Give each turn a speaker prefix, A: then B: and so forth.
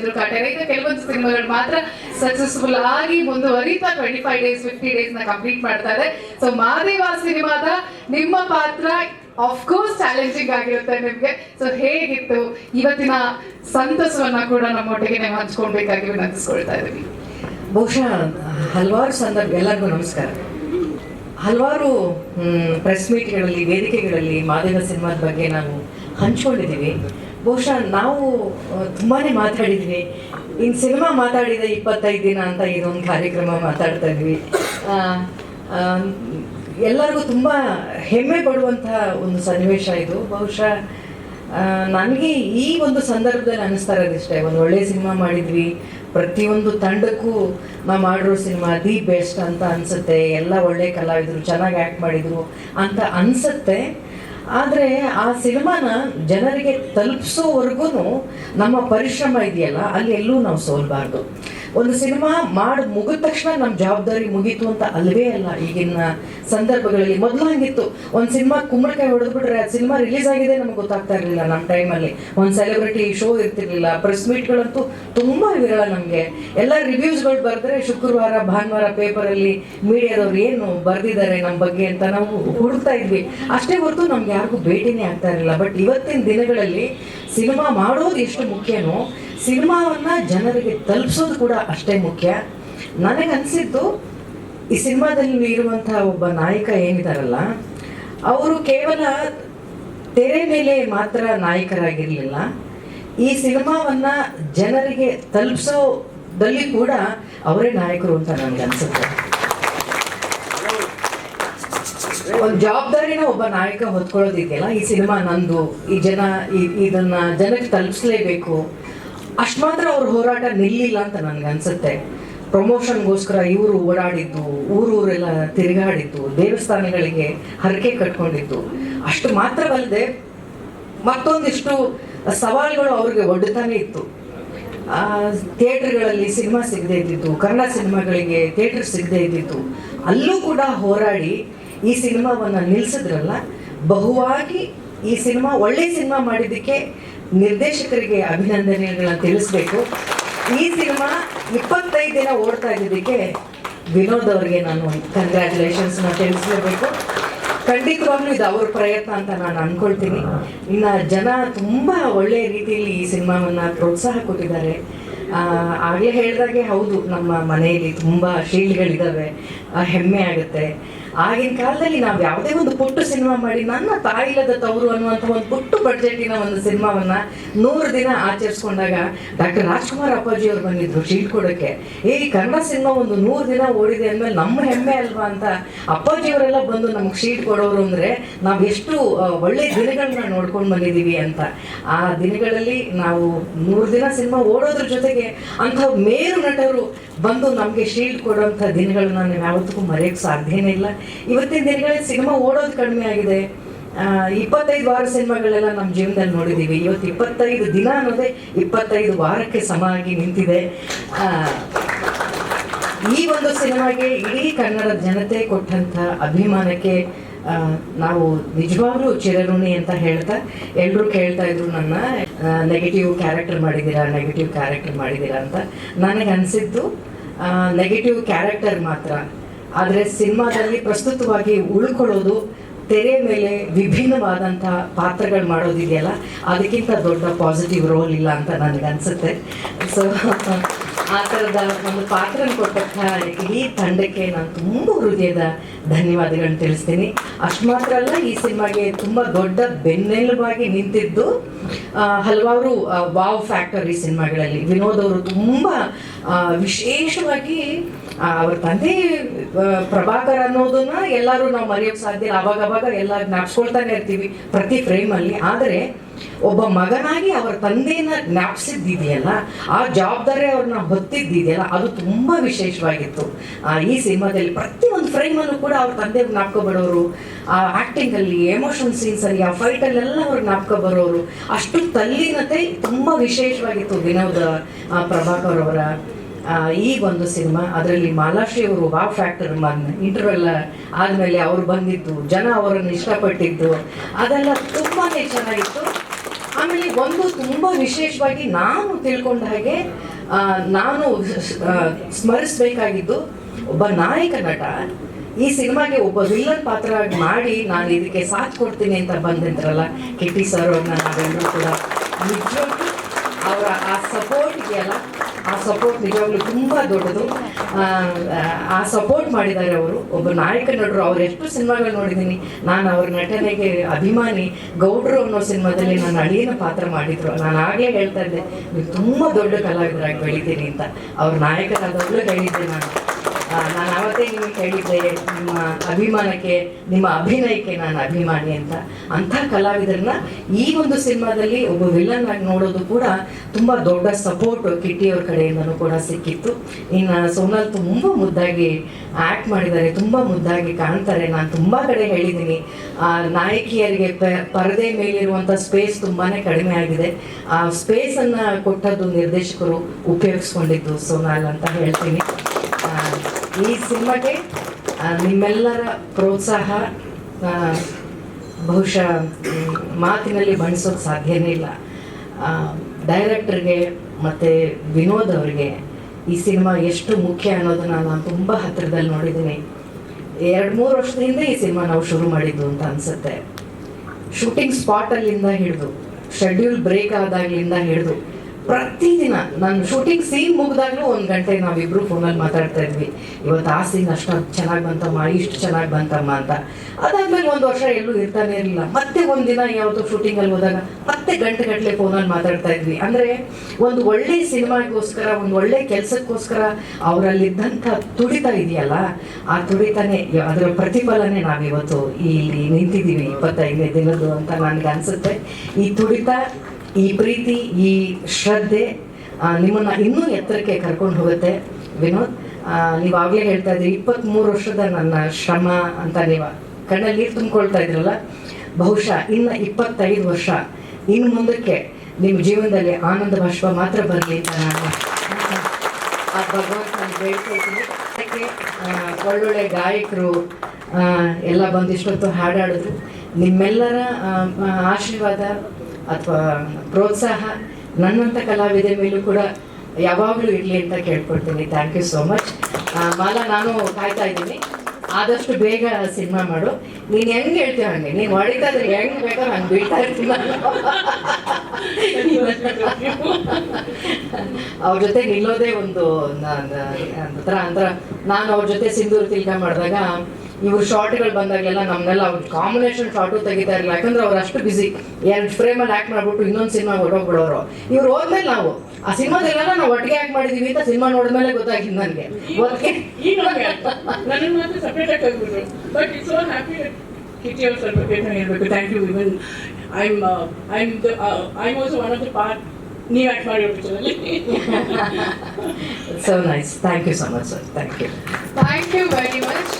A: ಹೇಳಿದ್ರು ಇದೆ ಕೆಲವೊಂದು ಸಿನಿಮಾಗಳು ಮಾತ್ರ ಸಕ್ಸಸ್ಫುಲ್ ಆಗಿ ಮುಂದುವರಿತಾ ಟ್ವೆಂಟಿ ಫೈವ್ ಡೇಸ್ ಫಿಫ್ಟಿ ಡೇಸ್ನ ಕಂಪ್ಲೀಟ್ ಮಾಡ್ತಾ ಇದೆ. ಸೊ ಮಾದೇವ ಸಿನಿಮಾದ ನಿಮ್ಮ ಪಾತ್ರ ಆಫ್ ಕೋರ್ಸ್ ಚಾಲೆಂಜಿಂಗ್ ಆಗಿರುತ್ತೆ ನಿಮ್ಗೆ. ಸೊ ಹೇಗಿತ್ತು? ಇವತ್ತಿನ ಸಂತಸವನ್ನ ಕೂಡ ನಮ್ಮೊಟ್ಟಿಗೆ ನೀವು ಹಂಚ್ಕೊಳ್ಬೇಕಾಗಿ ವಿನಂತಿಸ್ಕೊಳ್ತಾ ಇದ್ದೀವಿ.
B: ಬಹುಶಃ ಹಲವಾರು ಸಂದರ್ಭ ಎಲ್ಲರಿಗೂ ನಮಸ್ಕಾರ. ಹಲವಾರು ಪ್ರೆಸ್ ಮೀಟ್ಗಳಲ್ಲಿ ವೇದಿಕೆಗಳಲ್ಲಿ ಮಾದೇವ ಸಿನಿಮಾದ ಬಗ್ಗೆ ನಾವು ಹಂಚ್ಕೊಂಡಿದ್ದೀವಿ. ಬಹುಶಃ ನಾವು ತುಂಬಾನೇ ಮಾತಾಡಿದ್ವಿ. ಇನ್ ಸಿನಿಮಾ ಮಾತಾಡಿದ ಇಪ್ಪತ್ತೈದು ದಿನ ಅಂತ ಇದೊಂದು ಕಾರ್ಯಕ್ರಮ ಮಾತಾಡ್ತಾ ಇದ್ವಿ. ಎಲ್ಲರಿಗೂ ತುಂಬ ಹೆಮ್ಮೆ ಪಡುವಂತಹ ಒಂದು ಸನ್ನಿವೇಶ ಇದು. ಬಹುಶಃ ನನಗೆ ಈ ಒಂದು ಸಂದರ್ಭದಲ್ಲಿ ಅನ್ನಿಸ್ತಾ ಇರೋದಿಷ್ಟೇ ಒಂದು ಒಳ್ಳೆ ಸಿನಿಮಾ ಮಾಡಿದ್ವಿ. ಪ್ರತಿಯೊಂದು ತಂಡಕ್ಕೂ ನಾವು ಮಾಡಿರೋ ಸಿನಿಮಾ ದಿ ಬೆಸ್ಟ್ ಅಂತ ಅನ್ಸುತ್ತೆ. ಎಲ್ಲ ಒಳ್ಳೆ ಕಲಾವಿದರು, ಚೆನ್ನಾಗಿ ಆ್ಯಕ್ಟ್ ಮಾಡಿದರು ಅಂತ ಅನ್ಸುತ್ತೆ. ಆದರೆ ಆ ಸಿನಿಮಾನ ಜನರಿಗೆ ತಲುಪಿಸೋವರೆಗೂ ನಮ್ಮ ಪರಿಶ್ರಮ ಇದೆಯಲ್ಲ ಅಲ್ಲಿ ಎಲ್ಲೂ ನಾವು ಸೋಲ್ಬಾರ್ದು. ಒಂದು ಸಿನಿಮಾ ಮಾಡಿ ಮುಗಿದ ತಕ್ಷಣ ನಮ್ಮ ಜವಾಬ್ದಾರಿ ಮುಗೀತು ಅಂತ ಅಲ್ವೇ ಅಲ್ಲ ಈಗಿನ ಸಂದರ್ಭಗಳಲ್ಲಿ. ಮೊದಲು ಹಂಗಿತ್ತು. ಒಂದು ಸಿನಿಮಾ ಕುಂಬಳಕಾಯಿ ಹೊಡೆದ್ಬಿಟ್ರೆ ಆ ಸಿನಿಮಾ ರಿಲೀಸ್ ಆಗಿದೆ ನಮ್ಗೆ ಗೊತ್ತಾಗ್ತಾ ಇರಲಿಲ್ಲ ನಮ್ಮ ಟೈಮಲ್ಲಿ. ಒಂದು ಸೆಲೆಬ್ರಿಟಿ ಶೋ ಇರ್ತಿರ್ಲಿಲ್ಲ. ಪ್ರೆಸ್ ಮೀಟ್ಗಳಂತೂ ತುಂಬ ವಿರಳ ನಮಗೆ. ಎಲ್ಲ ರಿವ್ಯೂಸ್ಗಳು ಬರೆದ್ರೆ ಶುಕ್ರವಾರ, ಭಾನುವಾರ ಪೇಪರಲ್ಲಿ ಮೀಡಿಯಾದವ್ರು ಏನು ಬರೆದಿದ್ದಾರೆ ನಮ್ಮ ಬಗ್ಗೆ ಅಂತ ನಾವು ಹುಡುಕ್ತಾ ಇದ್ವಿ. ಅಷ್ಟೇ ಹೊರತು ನಮ್ಗೆ ಯಾರಿಗೂ ಭೇಟಿನೇ ಆಗ್ತಾ ಇರಲಿಲ್ಲ. ಬಟ್ ಇವತ್ತಿನ ದಿನಗಳಲ್ಲಿ ಸಿನಿಮಾ ಮಾಡೋದು ಎಷ್ಟು ಮುಖ್ಯನೋ ಸಿನಿಮಾವನ್ನ ಜನರಿಗೆ ತಲುಪಿಸೋದು ಕೂಡ ಅಷ್ಟೇ ಮುಖ್ಯ. ನನಗನ್ಸಿದ್ದು, ಈ ಸಿನಿಮಾದಲ್ಲಿ ಇರುವಂತಹ ಒಬ್ಬ ನಾಯಕ ಏನಿದಾರಲ್ಲ, ಅವರು ಕೇವಲ ತೆರೆ ಮೇಲೆ ಮಾತ್ರ ನಾಯಕರಾಗಿರಲಿಲ್ಲ. ಈ ಸಿನಿಮಾವನ್ನ ಜನರಿಗೆ ತಲುಪಿಸೋದಲ್ಲಿ ಕೂಡ ಅವರೇ ನಾಯಕರು ಅಂತ ನನಗೆ ಅನ್ಸುತ್ತೆ ಒಂದು ಜವಾಬ್ದಾರಿನ ಒಬ್ಬ ನಾಯಕ ಹೊತ್ಕೊಳ್ಳೋದಿದೆಯಲ್ಲ, ಈ ಸಿನಿಮಾ ನಂದು, ಈ ಜನ ಇದನ್ನ ಜನಕ್ಕೆ ತಲುಪಿಸ್ಲೇಬೇಕು. ಅಷ್ಟು ಮಾತ್ರ ಅವ್ರ ಹೋರಾಟ ನಿಲ್ಲಿಲ್ಲ ಅಂತ ನನ್ಗೆ ಅನ್ಸುತ್ತೆ. ಪ್ರಮೋಷನ್ಗೋಸ್ಕರ ಇವರು ಓಡಾಡಿದ್ದು, ಊರೂರೆಲ್ಲ ತಿರುಗಾಡಿದ್ದು, ದೇವಸ್ಥಾನಗಳಿಗೆ ಹರಕೆ ಕಟ್ಕೊಂಡಿದ್ದು. ಅಷ್ಟು ಮಾತ್ರವಲ್ಲದೆ ಮತ್ತೊಂದಿಷ್ಟು ಸವಾಲುಗಳು ಅವ್ರಿಗೆ ಒಡ್ತಾನೆ ಇತ್ತು. ಥಿಯೇಟರ್ಗಳಲ್ಲಿ ಸಿನಿಮಾ ಸಿಗದೆ ಇದ್ದಿತ್ತು, ಕನ್ನಡ ಸಿನಿಮಾಗಳಿಗೆ ಥಿಯೇಟರ್ ಸಿಗದೆ ಇದ್ದಿತ್ತು. ಅಲ್ಲೂ ಕೂಡ ಹೋರಾಡಿ ಈ ಸಿನಿಮಾವನ್ನು ನಿಲ್ಲಿಸಿದ್ರಲ್ಲ ಬಹುವಾಗಿ ಈ ಸಿನಿಮಾ ಒಳ್ಳೆ ಸಿನಿಮಾ ಮಾಡಿದ್ದಕ್ಕೆ ನಿರ್ದೇಶಕರಿಗೆ ಅಭಿನಂದನೆಗಳನ್ನ ತಿಳಿಸ್ಬೇಕು. ಈ ಸಿನಿಮಾ ಇಪ್ಪತ್ತೈದು ದಿನ ಓಡ್ತಾ ಇದ್ದಿದ್ದಕ್ಕೆ ವಿನೋದ್ ಅವರಿಗೆ ನಾನು ಕಂಗ್ರ್ಯಾಚುಲೇಷನ್ಸ್ನ ತಿಳಿಸ್ಲೇಬೇಕು. ಖಂಡಿತವಾಗ್ಲೂ ಇದು ಅವ್ರ ಪ್ರಯತ್ನ ಅಂತ ನಾನು ಅನ್ಕೊಳ್ತೀನಿ. ಇನ್ನ ಜನ ತುಂಬಾ ಒಳ್ಳೆಯ ರೀತಿಯಲ್ಲಿ ಈ ಸಿನಿಮಾವನ್ನ ಪ್ರೋತ್ಸಾಹ ಕೊಟ್ಟಿದ್ದಾರೆ. ಆ, ಹೇಳಿದಾಗೆ ಹೌದು ನಮ್ಮ ಮನೆಯಲ್ಲಿ ತುಂಬಾ ಶೀಲ್ಗಳಿದ್ದಾವೆ ಹೆಮ್ಮೆ ಆಗುತ್ತೆ. ಆಗಿನ ಕಾಲದಲ್ಲಿ ನಾವು ಯಾವುದೇ ಒಂದು ಪುಟ್ಟು ಸಿನಿಮಾ ಮಾಡಿ, ನನ್ನ ತಾಯಿಲದ ತವರು ಅನ್ನುವಂಥ ಒಂದು ಪುಟ್ಟು ಬಡ್ಜೆಟಿನ ಒಂದು ಸಿನಿಮಾವನ್ನ ನೂರು ದಿನ ಆಚರಿಸ್ಕೊಂಡಾಗ ಡಾಕ್ಟರ್ ರಾಜ್ಕುಮಾರ್ ಅಪ್ಪಾಜಿ ಅವರು ಬಂದಿದ್ರು ಶೀಟ್ ಕೊಡೋಕ್ಕೆ. ಈ ಕನ್ನಡ ಸಿನಿಮಾ ಒಂದು ನೂರು ದಿನ ಓಡಿದೆ ಅಂದಮೇಲೆ ನಮ್ಮ ಹೆಮ್ಮೆ ಅಲ್ವಾ ಅಂತ ಅಪ್ಪಾಜಿಯವರೆಲ್ಲ ಬಂದು ನಮ್ಗೆ ಶೀಟ್ ಕೊಡೋರು ಅಂದ್ರೆ ನಾವು ಎಷ್ಟು ಒಳ್ಳೆ ದಿನಗಳನ್ನ ನೋಡ್ಕೊಂಡು ಬಂದಿದ್ದೀವಿ ಅಂತ. ಆ ದಿನಗಳಲ್ಲಿ ನಾವು ನೂರು ದಿನ ಸಿನಿಮಾ ಓಡೋದ್ರ ಜೊತೆಗೆ ಅಂಥ ಮೇರು ನಟರು ಬಂದು ನಮಗೆ ಶೀಲ್ಡ್ ಕೊಡೋಂಥ ದಿನಗಳನ್ನ ನಾವು ಯಾವತ್ತಿಗೂ ಮರೆಯೋಕ್ಕೆ ಸಾಧ್ಯನೇ ಇಲ್ಲ. ಇವತ್ತಿನ ದಿನಗಳಲ್ಲಿ ಸಿನಿಮಾ ಓಡೋದು ಕಡಿಮೆ ಆಗಿದೆ. ಇಪ್ಪತ್ತೈದು ವಾರ ಸಿನಿಮಾಗಳೆಲ್ಲ ನಮ್ಮ ಜೀವನದಲ್ಲಿ ನೋಡಿದ್ದೀವಿ ಇವತ್ತು ಇಪ್ಪತ್ತೈದು ದಿನ ಅನ್ನೋದೇ ಇಪ್ಪತ್ತೈದು ವಾರಕ್ಕೆ ಸಮ ಆಗಿ ನಿಂತಿದೆ. ಈ ಒಂದು ಸಿನಿಮಾಗೆ ಇಡೀ ಕನ್ನಡ ಜನತೆ ಕೊಟ್ಟಂತ ಅಭಿಮಾನಕ್ಕೆ ನಾವು ನಿಜವಾಗ್ಲೂ ಚಿರಋಣಿ ಅಂತ ಹೇಳ್ತಾ ಎಲ್ಲರೂ ಕೇಳ್ತಾ ಇದ್ರು ನನ್ನ ನೆಗೆಟಿವ್ ಕ್ಯಾರೆಕ್ಟರ್ ಮಾಡಿದ್ದೀರಾ ನೆಗೆಟಿವ್ ಕ್ಯಾರೆಕ್ಟರ್ ಮಾಡಿದ್ದೀರಾ ಅಂತ. ನನಗೆ ಅನಿಸಿದ್ದು ನೆಗೆಟಿವ್ ಕ್ಯಾರೆಕ್ಟರ್ ಮಾತ್ರ. ಆದರೆ ಸಿನಿಮಾದಲ್ಲಿ ಪ್ರಸ್ತುತವಾಗಿ ಉಳ್ಕೊಳ್ಳೋದು ತೆರೆ ಮೇಲೆ ವಿಭಿನ್ನವಾದಂಥ ಪಾತ್ರಗಳು ಮಾಡೋದಿದೆಯಲ್ಲ, ಅದಕ್ಕಿಂತ ದೊಡ್ಡ ಪಾಸಿಟಿವ್ ರೋಲ್ ಇಲ್ಲ ಅಂತ ನನಗೆ ಅನಿಸುತ್ತೆ. ಸೊ ಆ ಥರದ ಒಂದು ಪಾತ್ರ ಕೊಟ್ಟಂಥ ಇಡೀ ತಂಡಕ್ಕೆ ನಾನು ತುಂಬ ಹೃದಯದ ಧನ್ಯವಾದಗಳನ್ನ ತಿಳಿಸ್ತೀನಿ. ಅಷ್ಟು ಮಾತ್ರ ಅಲ್ಲ, ಈ ಸಿನಿಮಾಗೆ ತುಂಬ ದೊಡ್ಡ ಬೆನ್ನೆಲುಬಾಗಿ ನಿಂತಿದ್ದು ಹಲವಾರು ವಾವ್ ಫ್ಯಾಕ್ಟರ್ ಈ ಸಿನಿಮಾಗಳಲ್ಲಿ. ವಿನೋದ್ ಅವರು ತುಂಬ ವಿಶೇಷವಾಗಿ ಅವ್ರ ತಂದೆ ಪ್ರಭಾಕರ್ ಅನ್ನೋದನ್ನ ಎಲ್ಲರೂ ನಾವು ಮರೆಯೋಕೆ ಸಾಧ್ಯ ಅವಾಗ ಅವಾಗ ಎಲ್ಲ ಜ್ಞಾಪಿಸ್ಕೊಳ್ತಾನೆ ಇರ್ತೀವಿ ಪ್ರತಿ ಫ್ರೇಮಲ್ಲಿ ಆದರೆ ಒಬ್ಬ ಮಗನಾಗಿ ಅವರ ತಂದೆಯನ್ನ ಜ್ಞಾಪಿಸಿದ್ದಿದೆಯಲ್ಲ, ಆ ಜವಾಬ್ದಾರಿ ಅವ್ರನ್ನ ಹೊತ್ತಿದ್ದಿದೆಯಲ್ಲ, ಅದು ತುಂಬಾ ವಿಶೇಷವಾಗಿತ್ತು. ಈ ಸಿನಿಮಾದಲ್ಲಿ ಫ್ರೇಮ್ ಅನ್ನು ಕೂಡ ಅವ್ರ ತಂದೆ ಜ್ಞಾಪಕ ಬರೋರು ಆ ಆಕ್ಟಿಂಗ್ ಅಲ್ಲಿ ಎಮೋಷನ್ ಸೀನ್ಸ್ ಅಲ್ಲಿ, ಆ ಫೈಟ್ ಅಲ್ಲೆಲ್ಲ ಅವ್ರು ಜ್ಞಾಪಕ ಬರೋರು ಅಷ್ಟು ತಲ್ಲೀನತೆ ತುಂಬಾ ವಿಶೇಷವಾಗಿತ್ತು ವಿನೋದ್ ಪ್ರಭಾಕರ್ ಅವರ ಈ ಒಂದು ಸಿನಿಮಾ. ಅದರಲ್ಲಿ ಮಾಲಾಶ್ರೀ ಅವರು ವಾ ಫ್ಯಾಕ್ಟರ್ ಮನ್ ಇಂಟರ್ವೆಲ್ ಆದಮೇಲೆ ಅವ್ರು ಬಂದಿದ್ದು, ಜನ ಅವರನ್ನು ಇಷ್ಟಪಟ್ಟಿದ್ದು, ಅದೆಲ್ಲ ತುಂಬಾನೇ ಚೆನ್ನಾಗಿತ್ತು. ಆಮೇಲೆ ಒಂದು ತುಂಬ ವಿಶೇಷವಾಗಿ ನಾನು ತಿಳ್ಕೊಂಡ ಹಾಗೆ ನಾನು ಸ್ಮರಿಸಬೇಕಾಗಿದ್ದು ಒಬ್ಬ ನಾಯಕ ನಟ. ಈ ಸಿನಿಮಾಗೆ ಒಬ್ಬ ವಿಲ್ಲನ್ ಪಾತ್ರ ಮಾಡಿ ನಾನು ಇದಕ್ಕೆ ಸಾಥ್ ಕೊಡ್ತೀನಿ ಅಂತ ಬಂದಿದ್ರಲ್ಲ ಕಿಟ್ಟಿ ಸರ್ ಅವ್ರನ್ನ ನಾವೆಲ್ಲರೂ ಕೂಡ. ನಿಜವಾಗ್ಲೂ ಅವರ ಆ ಸಪೋರ್ಟ್ಗೆ ಇದೆಯಲ್ಲ ಆ ಸಪೋರ್ಟ್ ನಿಜವಾಗ್ಲೂ ತುಂಬ ದೊಡ್ಡದು. ಆ, ಸಪೋರ್ಟ್ ಮಾಡಿದ್ದಾರೆ ಅವರು. ಒಬ್ಬ ನಾಯಕ ನಟರು ಅವ್ರು ಎಷ್ಟು ಸಿನಿಮಾಗಳು ನೋಡಿದ್ದೀನಿ. ನಾನು ಅವ್ರ ನಟನೆಗೆ ಅಭಿಮಾನಿ. ಗೌಡ್ರು ಅನ್ನೋ ಸಿನಿಮಾದಲ್ಲಿ ನಾನು ಅಳಿಯನ ಪಾತ್ರ ಮಾಡಿದ್ರು. ನಾನು ಆಗಲೇ ಹೇಳ್ತಾ ಇದ್ದೆ ನೀವು ತುಂಬ ದೊಡ್ಡ ಕಲಾವಿದರಾಗಿ ಬೆಳಿತೀನಿ ಅಂತ. ಅವ್ರ ನಾಯಕರಾದವ್ರು ಹೇಳಿದ್ದೆ ನಾನು. ನಾನು ಅವತ್ತೇ ನಿಮಗೆ ಹೇಳಿದ್ದೆ ನಿಮ್ಮ ಅಭಿಮಾನಕ್ಕೆ ನಿಮ್ಮ ಅಭಿನಯಕ್ಕೆ ನಾನು ಅಭಿಮಾನಿ ಅಂತ. ಅಂಥ ಕಲಾವಿದರನ್ನ ಈ ಒಂದು ಸಿನಿಮಾದಲ್ಲಿ ಒಬ್ಬ ವಿಲನ್ ಆಗಿ ನೋಡೋದು ಕೂಡ ತುಂಬ ದೊಡ್ಡ ಸಪೋರ್ಟ್ ಕಿಟ್ಟಿಯವ್ರ ಕಡೆಯಿಂದನೂ ಕೂಡ ಸಿಕ್ಕಿತ್ತು. ಇನ್ನು ಸೋನಲ್ ತುಂಬ ಮುದ್ದಾಗಿ ಆ್ಯಕ್ಟ್ ಮಾಡಿದ್ದಾರೆ ತುಂಬ ಮುದ್ದಾಗಿ ಕಾಣ್ತಾರೆ. ನಾನು ತುಂಬ ಕಡೆ ಹೇಳಿದ್ದೀನಿ ಆ, ನಾಯಕಿಯರಿಗೆ ಪರದೆ ಮೇಲಿರುವಂಥ ಸ್ಪೇಸ್ ತುಂಬಾ ಕಡಿಮೆ ಆಗಿದೆ. ಆ ಸ್ಪೇಸನ್ನು ಕೊಟ್ಟದ್ದು ನಿರ್ದೇಶಕರು ಉಪಯೋಗಿಸ್ಕೊಂಡಿದ್ದು ಸೋನಾಲ್ ಅಂತ ಹೇಳ್ತೀನಿ. ಈ ಸಿನಿಮಾಗೆ ನಿಮ್ಮೆಲ್ಲರ ಪ್ರೋತ್ಸಾಹ ಬಹುಶಃ ಮಾತಿನಲ್ಲಿ ಬಣ್ಸೋಕೆ ಸಾಧ್ಯನೇ ಇಲ್ಲ. ಡೈರೆಕ್ಟ್ರಿಗೆ ಮತ್ತು ವಿನೋದ್ ಅವರಿಗೆ ಈ ಸಿನಿಮಾ ಎಷ್ಟು ಮುಖ್ಯ ಅನ್ನೋದನ್ನು ನಾನು ತುಂಬ ಹತ್ತಿರದಲ್ಲಿ ನೋಡಿದ್ದೀನಿ. ಎರಡು ಮೂರು ವರ್ಷದ ಹಿಂದೆ ಈ ಸಿನಿಮಾ ನಾವು ಶುರು ಮಾಡಿದ್ದು ಅಂತ ಅನಿಸುತ್ತೆ. ಶೂಟಿಂಗ್ ಸ್ಪಾಟಲ್ಲಿಂದ ಹಿಡಿದು, ಶೆಡ್ಯೂಲ್ ಬ್ರೇಕ್ ಆದಾಗಲಿಂದ ಹಿಡಿದು ಪ್ರತಿದಿನ ನಾನು ಶೂಟಿಂಗ್ ಸೀನ್ ಮುಗಿದಾಗಲೂ ಒಂದು ಗಂಟೆ ನಾವಿಬ್ರು ಫೋನಲ್ಲಿ ಮಾತಾಡ್ತಾ ಇದ್ವಿ. ಇವತ್ತು ಆ ಸೀನ್ ಅಷ್ಟು ಚೆನ್ನಾಗಿ ಬಂತಮ್ಮ, ಇಷ್ಟು ಚೆನ್ನಾಗಿ ಬಂತಮ್ಮ ಅಂತ. ಅದಾದ್ಮೇಲೆ ಒಂದು ವರ್ಷ ಎಲ್ಲೂ ಇರ್ತಾನೆ ಇರಲಿಲ್ಲ. ಮತ್ತೆ ಒಂದಿನ ಯಾವತ್ತೋ ಶೂಟಿಂಗಲ್ಲಿ ಹೋದಾಗ ಮತ್ತೆ ಗಂಟೆ ಗಟ್ಟಲೆ ಫೋನಲ್ಲಿ ಮಾತಾಡ್ತಾ ಇದ್ವಿ. ಅಂದರೆ ಒಂದು ಒಳ್ಳೆ ಸಿನಿಮಾಗೋಸ್ಕರ, ಒಂದು ಒಳ್ಳೆ ಕೆಲಸಕ್ಕೋಸ್ಕರ ಅವರಲ್ಲಿದ್ದಂಥ ತುಡಿತ ಇದೆಯಲ್ಲ, ಆ ತುಡಿತನೇ, ಅದರ ಪ್ರತಿಫಲನೇ ನಾವಿವತ್ತು ಇಲ್ಲಿ ನಿಂತಿದ್ದೀವಿ. ಇಪ್ಪತ್ತೈದನೇ ದಿನದ್ದು ಅಂತ ನನಗೆ ಅನಿಸುತ್ತೆ. ಈ ತುಡಿತ ಈ ಪ್ರೀತಿ ಈ ಶ್ರದ್ಧೆ ನಿಮ್ಮನ್ನ ಇನ್ನೂ ಎತ್ತರಕ್ಕೆ ಕರ್ಕೊಂಡು ಹೋಗುತ್ತೆ. ವಿನೋದ್ ಆ, ನೀವು ಆಗಲೇ ಹೇಳ್ತಾ ಇದ್ರಿ ಇಪ್ಪತ್ತ್ಮೂರು ವರ್ಷದ ನನ್ನ ಶ್ರಮ ಅಂತ ನೀವು ಕಣ್ಣಲ್ಲಿ ನೀರು ತುಂಬಿಕೊಳ್ತಾ ಇದ್ರಲ್ಲ ಬಹುಶಃ ಇನ್ನು ಇಪ್ಪತ್ತೈದು ವರ್ಷ ಇನ್ನು ಮುಂದಕ್ಕೆ ನಿಮ್ಮ ಜೀವನದಲ್ಲಿ ಆನಂದ ಭಾಷ್ವ ಮಾತ್ರ ಬರಲಿ ಅಂತ ನಾನು ಆ ಭಗವಂತ ಒಳ್ಳೊಳ್ಳೆ ಗಾಯಕರು ಎಲ್ಲ ಎಲ್ಲ ಬಂದಿಷ್ಟೊತ್ತು ಹಾಡಾಡಿದ್ರು. ನಿಮ್ಮೆಲ್ಲರ ಆಶೀರ್ವಾದ ಅಥವಾ ಪ್ರೋತ್ಸಾಹ ನನ್ನಂಥ ಕಲಾವಿದೆ ಮೇಲೂ ಕೂಡ ಯಾವಾಗಲೂ ಇರಲಿ ಅಂತ ಕೇಳ್ಕೊಳ್ತೀನಿ. Thank you so much Mala, ನಾನು ಕಾಯ್ತಾ ಇದ್ದೀನಿ. ಆದಷ್ಟು ಬೇಗ ಸಿನಿಮಾ ಮಾಡು. ನೀನು ಹೆಂಗೆ ಹೇಳ್ತೀಯ ಹಂಗೆ? ನೀನು ಹೊಡಿತಾ ಇದ್ರೆ ಹೆಂಗೆ ಬೇಕೋ ಹಂಗೆ ಬೀಳ್ತಾ ಇರ್ತೀನಿ ಅವ್ರ ಜೊತೆ ನಿಲ್ಲೋದೇ ಒಂದು, ನ- ಅಂದ್ರೆ ಅಂತರ ನಾನು ಅವ್ರ ಜೊತೆ ಸಿಂಧೂರು ತಿಲ್ಕ ಮಾಡಿದಾಗ ಇವ್ರು ಶಾರ್ಟ್ಗಳು ಬಂದಾಗೆಲ್ಲ ನಮ್ಮನ್ನೆಲ್ಲ ಅವ್ರ ಕಾಂಬಿನೇಷನ್ ಶಾರ್ಟು ತೆಗಿತಾ ಇರಲಿಲ್ಲ ಯಾಕಂದ್ರೆ ಅವ್ರು ಅಷ್ಟು ಬಿಸಿ ಎರಡು ಫ್ರೇಮಲ್ಲಿ ಆ್ಯಕ್ಟ್ ಮಾಡ್ಬಿಟ್ಟು ಇನ್ನೊಂದು ಸಿನಿಮಾ ಹೊರಟೋಗ್ಬಿಡೋರು. ಇವ್ರು ಹೋದ್ಮೇಲೆ ನಾವು ಆ ಸಿನಿಮಾದಲ್ಲೆಲ್ಲ ನಾವು ಒಟ್ಟಿಗೆ ಆ್ಯಕ್ಟ್ ಮಾಡಿದೀವಿ ಅಂತ ಸಿನಿಮಾ ನೋಡಿದ್ಮೇಲೆ ಗೊತ್ತಾಗಿದ್ದು ನನಗೆ.
C: ಸ್ವಲ್ಪ ಬೇಗ ಹೇಳ್ಬೇಕು thank you even I am I am I am one of the part ನೀವು ಆ್ಯಕ್ಟ್ ಮಾಡಿರೋ
B: so nice thank you so much sir thank you
A: thank you very much